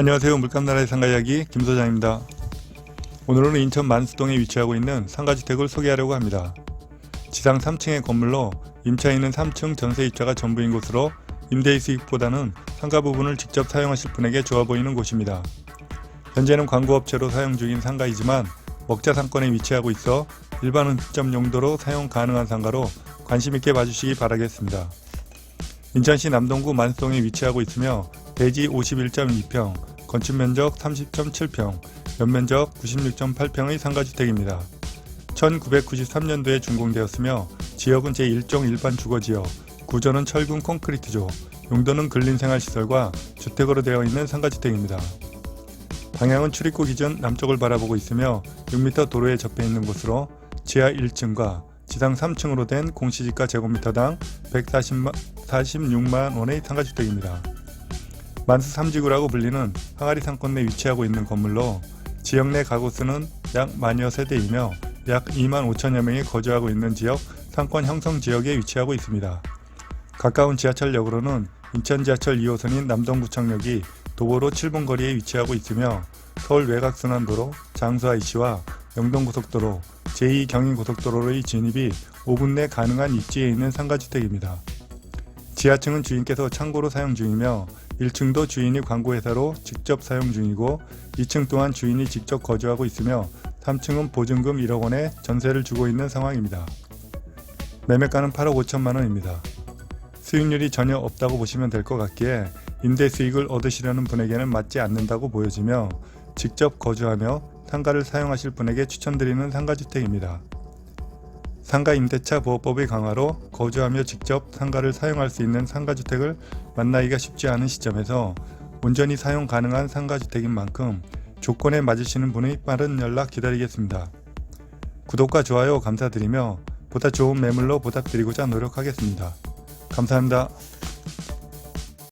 안녕하세요. 물감나라의 상가 이야기 김 소장입니다. 오늘은 인천 만수동에 위치하고 있는 상가주택을 소개하려고 합니다. 지상 3층의 건물로 임차 있는 3층 전세 입자가 전부인 곳으로 임대의 수익보다는 상가 부분을 직접 사용하실 분에게 좋아 보이는 곳입니다. 현재는 광고업체로 사용 중인 상가이지만 먹자 상권에 위치하고 있어 일반 음식점 용도로 사용 가능한 상가로 관심 있게 봐주시기 바라겠습니다. 인천시 남동구 만수동에 위치하고 있으며 대지 51.2평, 건축 면적 30.7평, 연면적 96.8평의 상가주택입니다. 1993년도에 준공되었으며 지역은 제1종 일반 주거지역, 구조는 철근 콘크리트조, 용도는 근린생활시설과 주택으로 되어 있는 상가주택입니다. 방향은 출입구 기준 남쪽을 바라보고 있으며 6m 도로에 접해 있는 곳으로 지하 1층과 지상 3층으로 된 공시지가 제곱미터당 140만, 46만 원의 상가주택입니다. 만수 3지구라고 불리는 항아리 상권 내 위치하고 있는 건물로 지역 내 가구 수는 약 만여 세대이며 약 2만 5천여 명이 거주하고 있는 지역 상권 형성 지역에 위치하고 있습니다. 가까운 지하철역으로는 인천 지하철 2호선인 남동구청역이 도보로 7분 거리에 위치하고 있으며 서울 외곽순환도로 장수 IC와 영동고속도로 제2경인고속도로의 진입이 5분 내 가능한 입지에 있는 상가주택입니다. 지하층은 주인께서 창고로 사용 중이며 1층도 주인이 광고회사로 직접 사용 중이고 2층 또한 주인이 직접 거주하고 있으며 3층은 보증금 1억 원에 전세를 주고 있는 상황입니다. 매매가는 8억 5천만 원입니다. 수익률이 전혀 없다고 보시면 될 것 같기에 임대 수익을 얻으시려는 분에게는 맞지 않는다고 보여지며 직접 거주하며 상가를 사용하실 분에게 추천드리는 상가주택입니다. 상가 임대차 보호법의 강화로 거주하며 직접 상가를 사용할 수 있는 상가주택을 만나기가 쉽지 않은 시점에서 온전히 사용 가능한 상가주택인 만큼 조건에 맞으시는 분의 빠른 연락 기다리겠습니다. 구독과 좋아요 감사드리며 보다 좋은 매물로 보답드리고자 노력하겠습니다. 감사합니다.